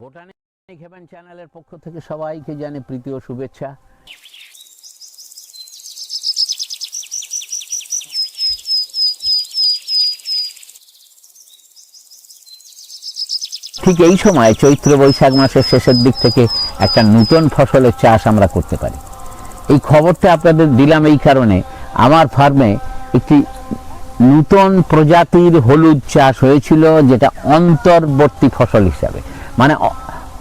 Botanic haven চ্যানেলের পক্ষ থেকে সবাইকে জানে প্রীতি ও শুভেচ্ছা। ঠিক এই সময় চৈত্র বৈশাখ মাসের শেষের দিক থেকে একটা নূতন ফসলের চাষ আমরা করতে পারি। এই খবরটা আপনাদের দিলাম এই কারণে, আমার ফার্মে একটি নূতন প্রজাতির হলুদ চাষ হয়েছিল, যেটা অন্তর্বর্তী ফসল হিসাবে। মানে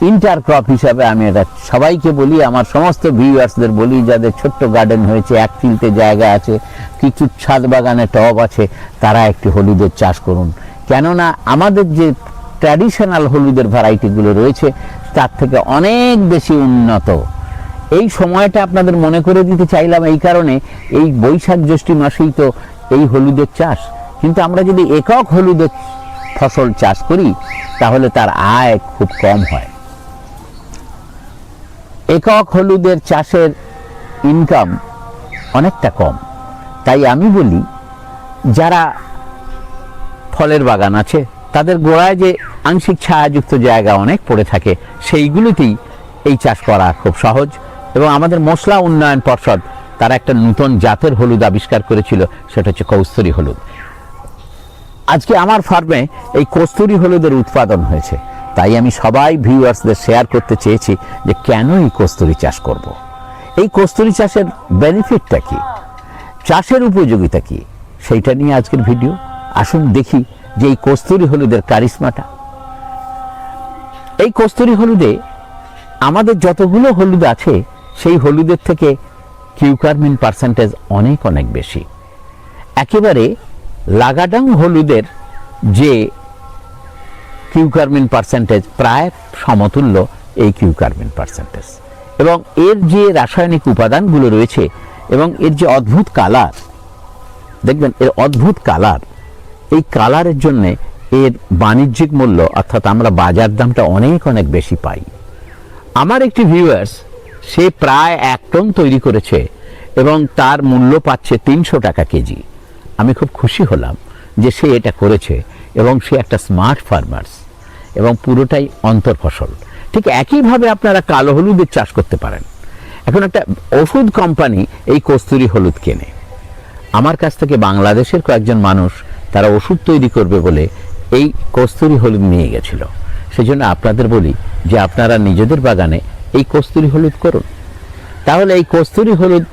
ইন্টার ক্রপ হিসাবে আমি এটা সবাইকে বলি, আমার সমস্ত ভিউয়ার্সদের বলি, যাদের ছোট্ট গার্ডেন হয়েছে, এক ফিলতে জায়গা আছে, কিছু ছাদ বাগানে টব আছে, তারা একটি হলুদের চাষ করুন। কেননা, আমাদের যে ট্র্যাডিশনাল হলুদের ভ্যারাইটিগুলো রয়েছে, তার থেকে অনেক বেশি উন্নত। এই সময়টা আপনাদের মনে করে দিতে চাইলাম এই কারণে, এই বৈশাখ জ্যৈষ্ঠী মাসেই তো এই হলুদের চাষ। কিন্তু আমরা যদি একক হলুদের ফসল চাষ করি তাহলে তার আয় খুব কম হয়। একক হলুদের চাষের ইনকাম অনেকটা কম। তাই আমি বলি, যারা ফলের বাগান আছে, তাদের গোড়ায় যে আংশিক ছায়াযুক্ত জায়গা অনেক পড়ে থাকে, সেইগুলোতেই এই চাষ করা খুব সহজ এবং আমাদের মশলা উন্নয়ন পর্ষদ তারা একটা নূতন জাতের হলুদ আবিষ্কার করেছিল, সেটা হচ্ছে কৌস্তরি হলুদ। আজকে আমার ফার্মে এই কস্তুরি হলুদের উৎপাদন হয়েছে। তাই আমি সবাই ভিউয়ার্সদের শেয়ার করতে চেয়েছি যে কেন এই কস্তুরি চাষ করব। এই কস্তুরি চাষের বেনিফিটটা কি? চাষের উপযোগিতা কি? সেইটা নিয়ে আজকের ভিডিও। আসুন দেখি যে এই কস্তুরি হলুদের কারিশমাটা। এই কস্তুরি হলুদে আমাদের যতগুলো হলুদ আছে, সেই হলুদের থেকে কিউকারমিন পার্সেন্টেজ অনেক অনেক বেশি। একেবারে লাগাডাং হলুদের যে কিউকারমিন পার্সেন্টেজ প্রায় সমতুল্য এই কিউকারমিন পার্সেন্টেজ। এবং এর যে রাসায়নিক উপাদানগুলো রয়েছে এবং এর যে অদ্ভুত কালার, দেখবেন এর অদ্ভুত কালার, এই কালারের জন্যে এর বাণিজ্যিক মূল্য, অর্থাৎ আমরা বাজার দামটা অনেক অনেক বেশি পাই। আমার একটি ভিউয়ার্স সে প্রায় এক টন তৈরি করেছে এবং তার মূল্য পাচ্ছে তিনশো টাকা কেজি। আমি খুব খুশি হলাম যে সে এটা করেছে এবং সে একটা স্মার্ট ফার্মার্স এবং পুরোটাই অন্তর ফসল। ঠিক একইভাবে আপনারা কালো হলুদের চাষ করতে পারেন। এখন একটা ওষুধ কোম্পানি এই কস্তুরি হলুদ কেনে। আমার কাছ থেকে বাংলাদেশের কয়েকজন মানুষ তারা ওষুধ তৈরি করবে বলে এই কস্তুরি হলুদ নিয়ে গেছিল। সেজন্য আপনাদের বলি যে আপনারা নিজেদের বাগানে এই কস্তুরি হলুদ করুন। তাহলে এই কস্তুরি হলুদ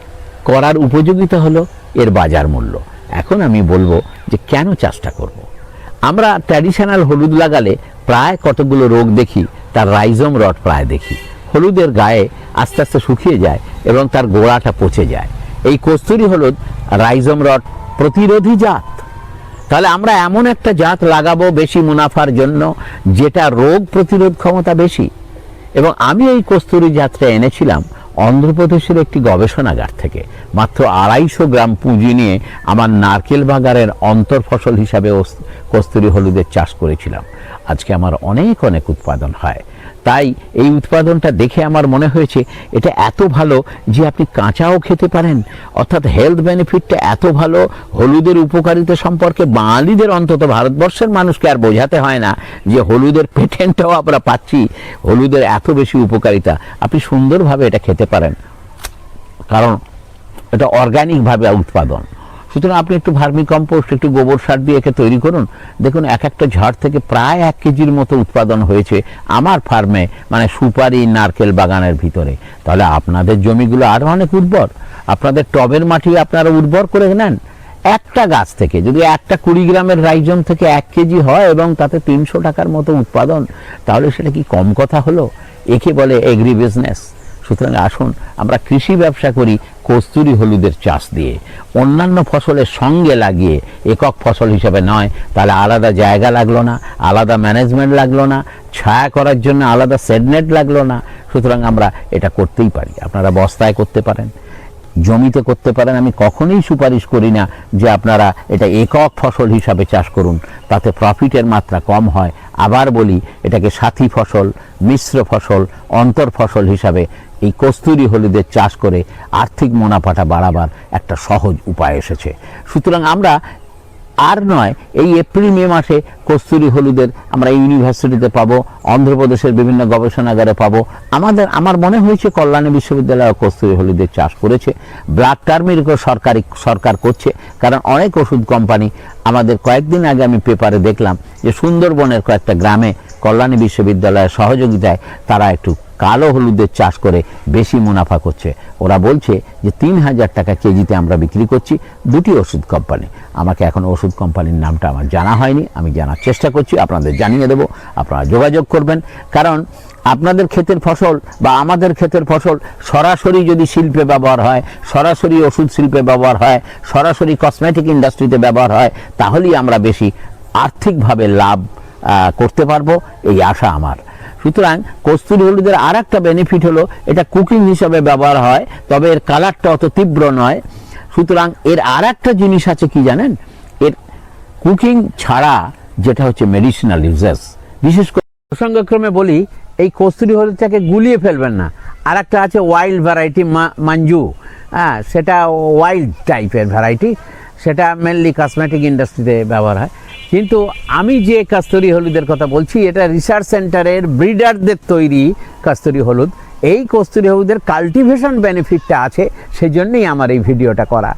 করার উপযোগিতা হলো এর বাজার মূল্য। এখন আমি বলব যে কেন চাষটা করব। আমরা ট্র্যাডিশনাল হলুদ লাগালে প্রায় কতগুলো রোগ দেখি, তার রাইজম রড প্রায় দেখি। হলুদের গায়ে আস্তে আস্তে শুকিয়ে যায় এবং তার গোড়াটা পচে যায়। এই কস্তুরি হলুদ রাইজম রড প্রতিরোধী জাত। তাহলে আমরা এমন একটা জাত লাগাবো বেশি মুনাফার জন্য যেটা রোগ প্রতিরোধ ক্ষমতা বেশি। এবং আমি এই কস্তুরি জাতটা এনেছিলাম অন্ধ্রপ্রদেশের একটি গবেষণাগার থেকে মাত্র আড়াইশো গ্রাম পুঁজি নিয়ে আমার নারকেল বাগানের অন্তর ফসল হিসাবে কস্তুরি হলুদের চাষ করেছিলাম। আজকে আমার অনেক অনেক উৎপাদন হয়। তাই এই উৎপাদনটা দেখে আমার মনে হয়েছে এটা এত ভালো যে আপনি কাঁচাও খেতে পারেন। অর্থাৎ হেলথ বেনিফিটটা এত ভালো, হলুদের উপকারিতা সম্পর্কে বাঙালিদের অন্তত ভারতবর্ষের মানুষকে আর বোঝাতে হয় না যে হলুদের পেটেন্টটাও আমরা পাচ্ছি। হলুদের এত বেশি উপকারিতা। আপনি সুন্দরভাবে এটা খেতে পারেন। কারণ এটা অর্গানিকভাবে উৎপাদন। সুতরাং আপনি একটু ভার্মি কম্পোস্ট, একটু গোবর সার দিয়ে একে তৈরি করুন। দেখুন এক একটা ঝাড় থেকে প্রায় এক কেজির মতো উৎপাদন হয়েছে আমার ফার্মে মানে সুপারি, নারকেল বাগানের ভিতরে। তাহলে আপনাদের জমিগুলো আরও অনেক উর্বর। আপনাদের টবের মাটি আপনারা উর্বর করে নেন। একটা গাছ থেকে, যদি একটা কুড়ি গ্রামের রাইজম থেকে এক কেজি হয় এবং তাতে তিনশো টাকার মতো উৎপাদন, তাহলে সেটা কি কম কথা হলো? একে বলে এগ্রি বিজনেস সুতরাং আসুন, আমরা কৃষি ব্যবসা করি কস্তুরি হলুদের চাষ দিয়ে। অন্যান্য ফসলের সঙ্গে লাগিয়ে একক ফসল হিসাবে নয়, তাহলে আলাদা জায়গা লাগল না, আলাদা ম্যানেজমেন্ট লাগল না, ছায়া করার জন্য আলাদা সেডনেট লাগল না। সুতরাং আমরা এটা করতেই পারি। আপনারা বস্তায় করতে পারেন। জমিতে করতে পারেন, আমি কখনোই সুপারিশ করি না যে আপনারা এটা একক ফসল হিসাবে চাষ করুন। তাতে প্রফিটের মাত্রা কম হয়। আবার বলি, এটাকে সাথী ফসল, মিশ্র ফসল, অন্তর ফসল হিসাবে এই কস্তুরি হলুদের চাষ করে আর্থিক মুনাফাটা বাড়াবার একটা সহজ উপায় এসেছে। সুতরাং আমরা আর নয়, এই এপ্রিল, মে মাসে কস্তুরি হলুদের আমরা ইউনিভার্সিটিতে পাবো, অন্ধ্রপ্রদেশের বিভিন্ন গবেষণাগারে পাবো। আমাদের, আমার মনে হয়েছে কল্যাণী বিশ্ববিদ্যালয় কস্তুরি হলুদের চাষ করেছে। ব্ল্যাক টার্মিরিকও সরকারি, সরকার করছে, কারণ অনেক ওষুধ কোম্পানি আমাদের কয়েকদিন আগে আমি পেপারে দেখলাম যে সুন্দরবনের কয়েকটা গ্রামে কল্যাণী বিশ্ববিদ্যালয়ের সহযোগিতায় তারা একটু কালো হলুদের চাষ করে বেশি মুনাফা করছে। ওরা বলছে যে তিন হাজার টাকা কেজিতে আমরা বিক্রি করছি দুটি ওষুধ কোম্পানি আমাকে এখন ওষুধ কোম্পানির নামটা আমার জানা হয়নি, আমি জানার চেষ্টা করছি, আপনাদের জানিয়ে দেব, আপনারা যোগাযোগ করবেন। কারণ আপনাদের ক্ষেতের ফসল বা আমাদের ক্ষেতের ফসল সরাসরি যদি শিল্পে ব্যবহার হয়, সরাসরি ওষুধ শিল্পে ব্যবহার হয়, সরাসরি কসমেটিক ইন্ডাস্ট্রিতে ব্যবহার হয়, তাহলেই আমরা বেশি আর্থিকভাবে লাভ করতে পারব, এই আশা আমার। সুতরাং কস্তুরি হলুদের আর একটা বেনিফিট হলো, এটা কুকিং হিসাবে ব্যবহার হয়, তবে এর কালারটা অত তীব্র নয়। সুতরাং এর আর একটা জিনিস আছে কি জানেন? এর কুকিং ছাড়া যেটা হচ্ছে মেডিসিনাল ইউজেস বিশেষ করে প্রসঙ্গক্রমে বলি, এই কস্তুরি হলুদটাকে গুলিয়ে ফেলবেন না। আর একটা আছে ওয়াইল্ড ভ্যারাইটি মাঞ্জু হ্যাঁ সেটা ওয়াইল্ড টাইপের ভ্যারাইটি সেটা মেনলি কসমেটিক ইন্ডাস্ট্রিতে ব্যবহার হয়। কিন্তু আমি যে কাস্তরি হলুদের কথা বলছি এটা রিসার্চ সেন্টারের ব্রিডারদের তৈরি কাস্তরি হলুদ। এই কস্তুরি হলুদের কাল্টিভেশন বেনিফিটটা আছে, সেজন্যই আমার এই ভিডিওটা করা।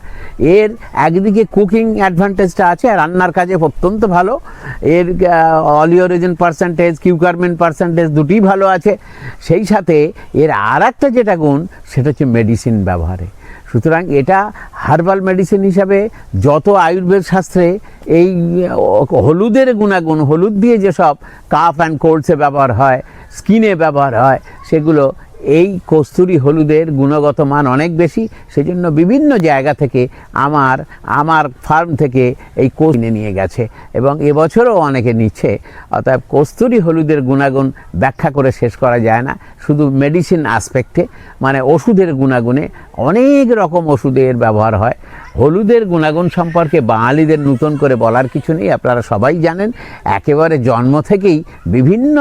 এর একদিকে কুকিং অ্যাডভান্টেজটা আছে রান্নার কাজে অত্যন্ত ভালো। এর অলিওরিজিন পার্সেন্টেজ কিউকারমেন্ট পার্সেন্টেজ দুটিই ভালো আছে। সেই সাথে এর আর একটা যেটা গুণ, সেটা হচ্ছে মেডিসিন ব্যবহারে। সুতরাং এটা হার্বাল মেডিসিন হিসাবে যত আয়ুর্বেদ শাস্ত্রে এই হলুদের গুণাগুণ, হলুদ দিয়ে যেসব কাফ অ্যান্ড কোল্ডসে ব্যবহার হয় স্কিনে ব্যবহার হয়, সেগুলো এই কস্তুরি হলুদের গুণগত মান অনেক বেশি, সেজন্য বিভিন্ন জায়গা থেকে আমার আমার ফার্ম থেকে এই কিনে নিয়ে গেছে। এবং এবছরও অনেকে নিচ্ছে, অতএব কস্তুরি হলুদের গুণাগুণ ব্যাখ্যা করে শেষ করা যায় না, শুধু মেডিসিন আসপেক্টে মানে ওষুধের গুণাগুণে অনেক রকম ওষুধের ব্যবহার হয়। হলুদের গুণাগুণ সম্পর্কে বাঙালিদের নূতন করে বলার কিছু নেই, আপনারা সবাই জানেন। একেবারে জন্ম থেকেই বিভিন্ন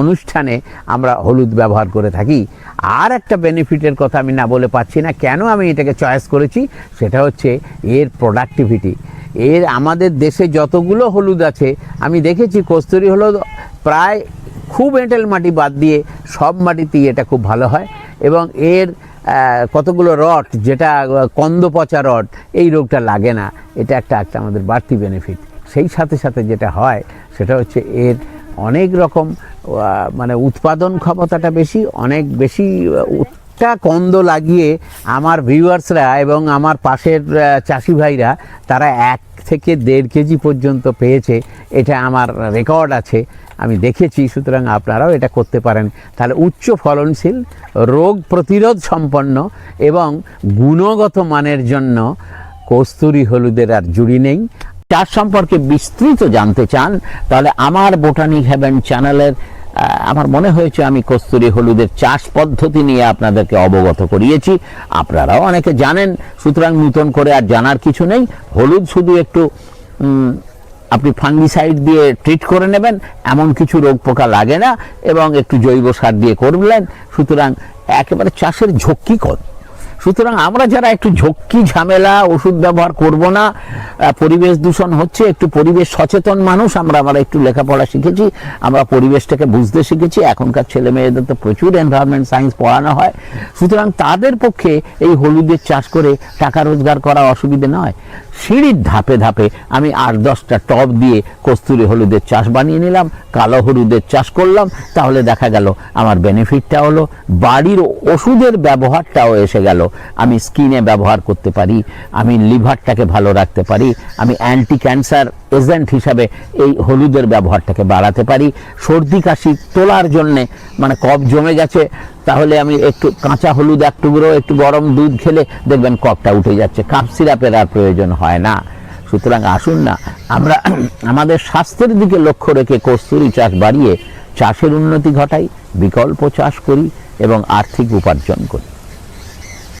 অনুষ্ঠানে আমরা হলুদ ব্যবহার করে থাকি। আর একটা বেনিফিটের কথা আমি না বলে পাচ্ছি না, কেন আমি এটাকে চয়েস করেছি? সেটা হচ্ছে এর প্রোডাক্টিভিটি এর আমাদের দেশে যতগুলো হলুদ আছে, আমি দেখেছি কস্তুরি হলুদ প্রায় খুব এঁটেল মাটি বাদ দিয়ে সব মাটিতেই এটা খুব ভালো হয়। এবং এর কতগুলো রড, যেটা কন্দ পচা রড, এই রোগটা লাগে না। এটা একটা একটা আমাদের বাড়তি বেনিফিট সেই সাথে সাথে যেটা হয়, সেটা হচ্ছে এর অনেক রকম মানে উৎপাদন ক্ষমতাটা বেশি, অনেক বেশি একটা কন্দ লাগিয়ে আমার ভিউয়ার্সরা এবং আমার পাশের চাষি ভাইরা, তারা এক থেকে দেড় কেজি পর্যন্ত পেয়েছে, এটা আমার রেকর্ড আছে, আমি দেখেছি, সুতরাং আপনারাও এটা করতে পারেন। তাহলে উচ্চ ফলনশীল, রোগ প্রতিরোধ সম্পন্ন এবং গুণগত মানের জন্য কস্তুরি হলুদের আর জুড়ি নেই। চাষ সম্পর্কে বিস্তৃত জানতে চান, তাহলে আমার বোটানিক হ্যাভেন চ্যানেলের আমার মনে হয়েছে আমি কস্তুরি হলুদের চাষ পদ্ধতি নিয়ে আপনাদেরকে অবগত করিয়েছি। আপনারাও অনেকে জানেন, সুতরাং নূতন করে আর জানার কিছু নেই। হলুদ শুধু একটু আপনি ফাঙ্গিসাইড দিয়ে ট্রিট করে নেবেন, এমন কিছু রোগ পোকা লাগে না, এবং একটু জৈব সার দিয়ে করলেন, সুতরাং একেবারে চাষের ঝক্কি কর সুতরাং আমরা যারা একটু ঝক্কি ঝামেলা, ওষুধ ব্যবহার করব না পরিবেশ দূষণ হচ্ছে, একটু পরিবেশ সচেতন মানুষ, আমরা আমরা একটু লেখাপড়া শিখেছি, আমরা পরিবেশটাকে বুঝতে শিখেছি, এখনকার ছেলে মেয়েদের তো প্রচুর এনভায়রনমেন্ট সায়েন্স পড়ানো হয়। সুতরাং তাদের পক্ষে এই হলুদের চাষ করে টাকা রোজগার করা অসুবিধে নয়। সিঁড়ির ধাপে ধাপে আমি আট দশটা টব দিয়ে কস্তুরি হলুদের চাষ বানিয়ে নিলাম, কালো হলুদের চাষ করলাম, তাহলে দেখা গেল আমার বেনিফিটটা হলো, বাড়ির ওষুধের ব্যবহারটাও এসে গেল। আমি স্কিনে ব্যবহার করতে পারি, আমি লিভারটাকে ভালো রাখতে পারি, আমি অ্যান্টি ক্যান্সার এজেন্ট হিসাবে এই হলুদের ব্যবহারটাকে বাড়াতে পারি। সর্দি কাশি তোলার জন্যে মানে কফ জমে গেছে, তাহলে আমি একটু কাঁচা হলুদ এক টুকরো, একটু গরম দুধ খেলে দেখবেন কফটা উঠে যাচ্ছে। কাপ সিরাপের আর প্রয়োজন হয় না। সুতরাং আসুন না, আমরা আমাদের স্বাস্থ্যের দিকে লক্ষ্য রেখে কস্তুরি চাষ বাড়িয়ে চাষের উন্নতি ঘটাই, বিকল্প চাষ করি এবং আর্থিক উপার্জন করি।